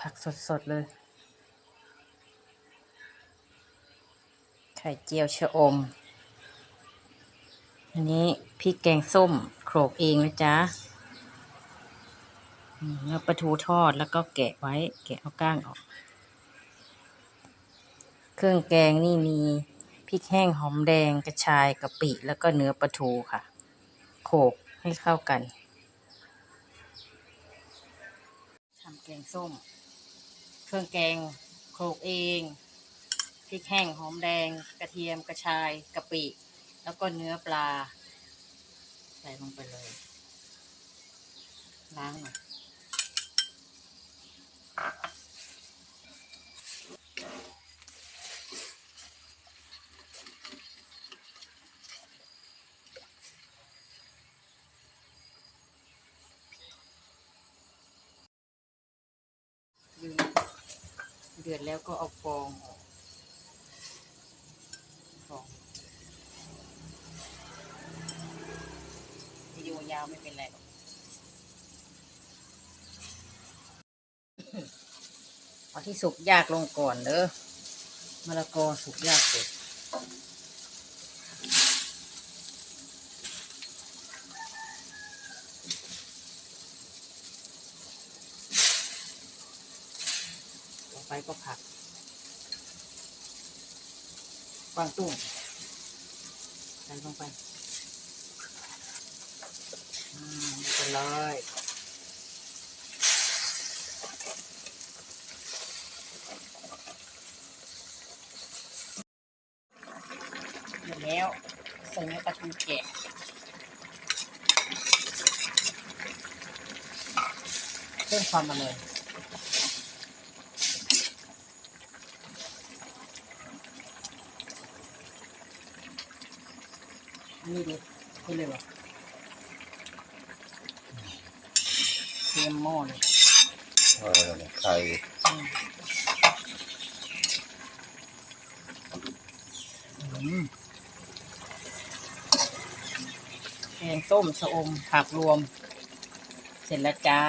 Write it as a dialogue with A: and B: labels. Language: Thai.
A: ผักสดๆเลย ไข่เจียวชะอม อันนี้พริกแกงส้มโขลกเองนะจ๊ะแล้วปลาทูทอดแล้วก็แกะไว้ แกะเอาก้างออก เครื่องแกงนี่มีพริกแห้งหอมแดงกระชายกะปิ แล้วก็เนื้อปลาทูค่ะ โขลกให้เข้ากันทำแกงส้ม เครื่องแกงโขลกเองพริกแห้งหอมแดง กระเทียมกระชายกะปิ แล้วก็เนื้อปลา ใส่ลงไปเลย ล้างหน่อย เดือดแล้วก็เอาฟองออกฟองวิดีโอยาวไม่เป็นไรหรอกเอาที่สุกยากลงก่อนเด้อมะละกอสุกยากสุด ไปก็ผักกวางตุ้งใส่ลงไปอืมไปเลยเสร็จแล้วใส่เนื้อปลาทูแกะเพิ่มความมาเลย อันนี้ดิขึ้นเลยวะเตรียมหม้อเลย
B: เออไข่
A: อืมอืมแกงส้มชะอมผักรวม เสร็จแล้วจ้า